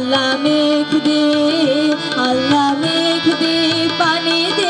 আল্লাহ মেঘ দে আল্লাহ মেঘ দে পানি দে।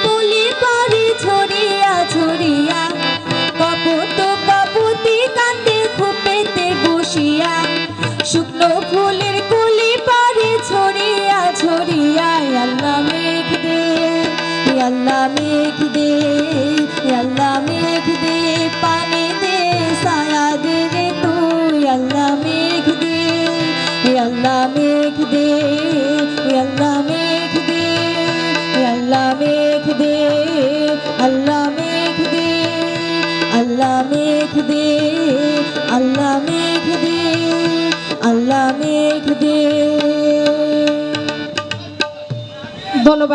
আল্লাহ মেঘ দে আল্লাহ মেঘ দে আল্লাহ মেঘ দে মেঘ দে, আল্লাহ মেঘ দে, আল্লাহ মেঘ দে, আল্লাহ মেঘ দে। ধন্যবাদ।